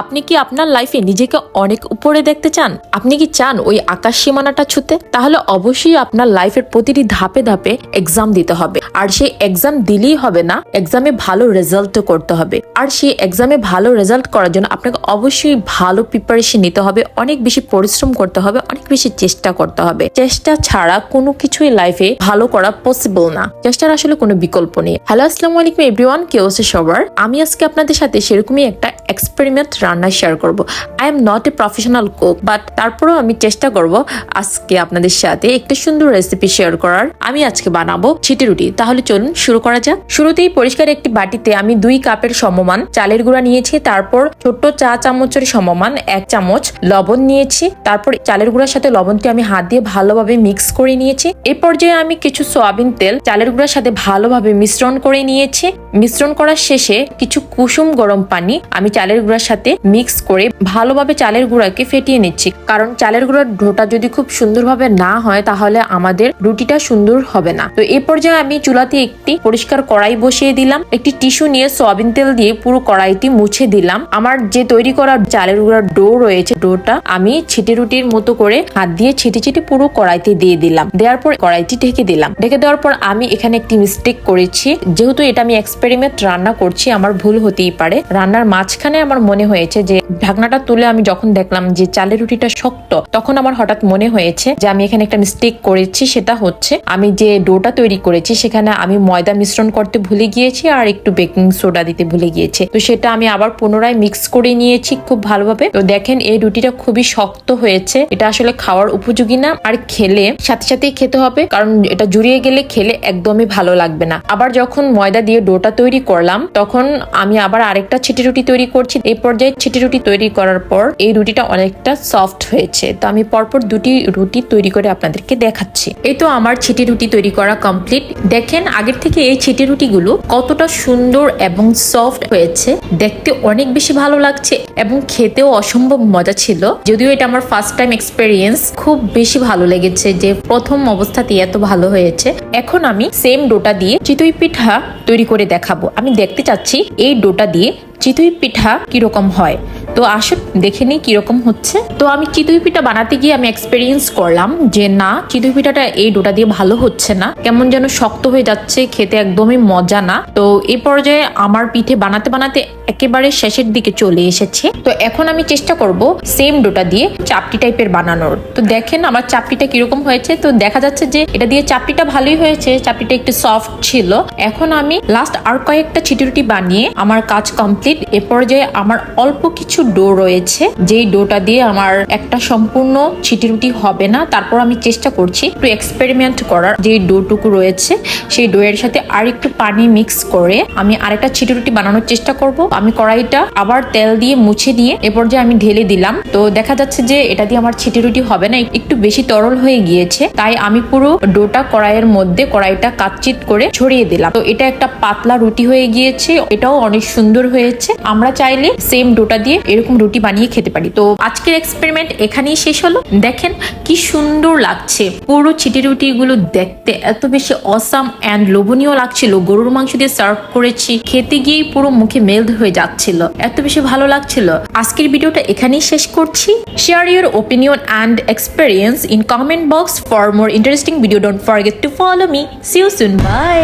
আপনি কি আপনার লাইফে নিজেকে অনেক উপরে দেখতে চান? আপনি কি চান ওই আকাশ সীমানাটা ছুতে? তাহলে অবশ্যই আপনার লাইফের প্রতিটি ধাপে ধাপে এক্সাম দিতে হবে। আর সেই এক্সাম দিলেই হবে না এক্সামে ভালো রেজাল্ট করতে হবে। আর সেই এক্সামে ভালো রেজাল্ট করার জন্য আপনাকে অবশ্যই ভালো প্রিপারেশন নিতে হবে, অনেক বেশি পরিশ্রম করতে হবে, অনেক বেশি চেষ্টা করতে হবে। চেষ্টা ছাড়া কোনো কিছুই লাইফে ভালো করা পসিবল না। চেষ্টার আসলে কোনো বিকল্প নেই। হ্যালো আসসালামু আলাইকুম এভরিওয়ান কেউ আছে সবার? আমি আজকে আপনাদের সাথে সেরকমই একটা এক্সপেরিমেন্ট রান্না শেয়ার করব। I am not a professional cook but তারপরেও আমি চেষ্টা করব আজকে আপনাদের সাথে একটা সুন্দর রেসিপি শেয়ার করার। আমি আজকে বানাবো ছিটি রুটি। তাহলে চলুন শুরু করা যাক। শুরুতেই পরিষ্কার একটি বাটিতে আমি দুই কাপের সমমান চালের গুঁড়া নিয়েছি, তারপর ছোট্ট চা চামচের সমমান, এক চামচ লবণ নিয়েছি, তারপর চালের গুঁড়ার সাথে লবণটি আমি হাত দিয়ে ভালোভাবে মিক্স করে নিয়েছি। এই পর্যায়ে আমি কিছু সয়াবিন তেল, চালের গুঁড়ার সাথে ভালোভাবে মিশ্রণ করে নিয়েছি। মিশ্রণ করার শেষে কিছু কুসুম গরম পানি আমি চালের গুঁড়ার সাথে মিক্স করে ভালোভাবে চালের গুঁড়াকে ফেটিয়ে নিচ্ছি। কারণ চালের গুঁড়ার ডোটা যদি খুব সুন্দরভাবে না হয়, তাহলে আমাদের রুটিটা সুন্দর হবে না। তো এই পর্যায়ে আমি চুলাতে একটি পরিষ্কার কড়াই বসিয়ে দিলাম। একটি টিস্যু নিয়ে সয়াবিন তেল দিয়ে পুরো কড়াইটি মুছে দিলাম। আমার যে তৈরি করা চালের গুঁড়ার ডো রয়েছে, ডোটা আমি ছিটে রুটির মতো করে হাত দিয়ে ছিটে ছিটে পুরো কড়াইতে দিয়ে দিলাম। দেওয়ার পর কড়াইটি ঢেকে দিলাম। ঢেকে দেওয়ার পর আমি এখানে একটি মিস্টেক করেছি। যেহেতু এটা আমি এক্সপেরিমেন্ট রান্না করছি, আমার ভুল হতেই পারে। রান্নার মাঝখানে আমার মনে হয়েছে যে ঢাকনাটা তুলে আমি যখন দেখলাম যে চালের রুটিটা শক্ত, তখন আমার হঠাৎ মনে হয়েছে যে আমি এখানে একটা মিস্টেক করেছি, সেটা হচ্ছে আমি যে ডোটা তৈরি করেছি, সেখানে আমি ময়দা মিশ্রণ করতে ভুলে গিয়েছি আর একটু বেকিং সোডা দিতে ভুলে গিয়েছি। তো সেটা আমি আবার পুনরায় মিক্স করে নিয়েছি খুব ভালোভাবে। তো দেখেন, এই রুটিটা খুবই শক্ত হয়েছে। এটা আসলে খাওয়ার উপযোগী না আর খেলে সাথে সাথেই খেতে হবে, কারণ এটা জুড়িয়ে গেলে খেলে একদমই ভালো লাগবে না। আবার যখন ময়দা দিয়ে ডোটা তৈরি করলাম, তখন আমি আবার আরেকটা ছিটি রুটি তৈরি করছি। এই পর্যায়ে ছিটি রুটি তৈরি করার পর এই রুটিটা অনেকটা সফট হয়েছে। তো আমি পরপর দুটি রুটি তৈরি করে আপনাদেরকে দেখাচ্ছি। এই তো আমার ছিটি রুটি তৈরি করা কমপ্লিট দেখেন, আগের থেকে এই ছিটি রুটিগুলো কতটা সুন্দর এবং সফট হয়েছে। দেখতে অনেক বেশি ভালো লাগছে এবং খেতেও অসম্ভব মজা ছিল। যদিও এটা আমার ফার্স্ট টাইম এক্সপেরিয়েন্স খুব বেশি ভালো লেগেছে যে প্রথম অবস্থাতেই এত ভালো হয়েছে। এখন আমি সেম ডোটা দিয়ে চিতই পিঠা তৈরি করে দেখাবো। আমি দেখতে চাচ্ছি এই ডোটা দিয়ে চিতই পিঠা কীরকম হয়? তো আসুন, দেখে নিই কীরকম হচ্ছে। তো আমি চিতই পিঠা বানাতে গিয়ে আমি এক্সপেরিয়েন্স করলাম যে না, চিতই পিঠাটা এই ডোটা দিয়ে ভালো হচ্ছে না। কেমন যেন শক্ত হয়ে যাচ্ছে, খেতে একদমই মজা না। তো এই পর্যায়ে আমার পিঠে বানাতে বানাতে একেবারে শেষের দিকে চলে এসেছে। তো এখন আমি চেষ্টা করব সেম ডোটা দিয়ে চাপটি টাইপের বানানোর। তো দেখেন আমার চাপটিটা কীরকম হয়েছে। তো দেখা যাচ্ছে যে এটা দিয়ে চাপটিটা ভালোই হয়েছে। চাপটিটা একটু সফট ছিল। এখন আমি লাস্ট আর কয়েকটা ছিটিরুটি বানিয়ে আমার কাজ কমপ্লিট এ পর্যায়ে আমার অল্প কিছু ডো রয়েছে। যেই ডোটা দিয়ে আমার একটা সম্পূর্ণ ছিটিরুটি হবে না, তারপর আমি চেষ্টা করছি একটু এক্সপেরিমেন্ট করার। যে ডোটুকু রয়েছে, সেই ডোয়ের সাথে আর একটু পানি মিক্স করে আমি আরেকটা ছিটিরুটি বানানোর চেষ্টা করব। আমি কড়াইটা আবার তেল দিয়ে মুছে দিয়ে এ পর্যায়ে আমি ঢেলে দিলাম। তো দেখা যাচ্ছে যে এটা দিয়ে আমার ছিটিরুটি হবে না, একটু বেশি তরল হয়ে গিয়েছে, তাই আমি পুরো ডোটা কড়াইয়ের মধ্যে কড়াইটা কাচ্চিত করে ছড়িয়ে দিলাম। তো এটা একটা পাতলা রুটি হয়ে গিয়েছে, এটাও অনেক সুন্দর হয়েছে। আমরা চাইলে সেম ডোটা দিয়ে এরকম রুটি বানিয়ে খেতে পারি। তো আজকের এক্সপেরিমেন্ট এখানেই শেষ হলো। দেখেন কি সুন্দর লাগছে। পুরো ছিটি রুটি গুলো দেখতে এত বেশি অসাম অ্যান্ড লোভনীয় লাগছিল। গরুর মাংস দিয়ে সার্ভ করেছি, খেতে গিয়েই পুরো মুখে মেল্ট হয়ে যাচ্ছিল। এত বেশি ভালো লাগছিল। আজকের ভিডিওটা এখানেই শেষ করছি। Share your opinion and experience in comment box for more interesting video don't forget to follow me see you soon bye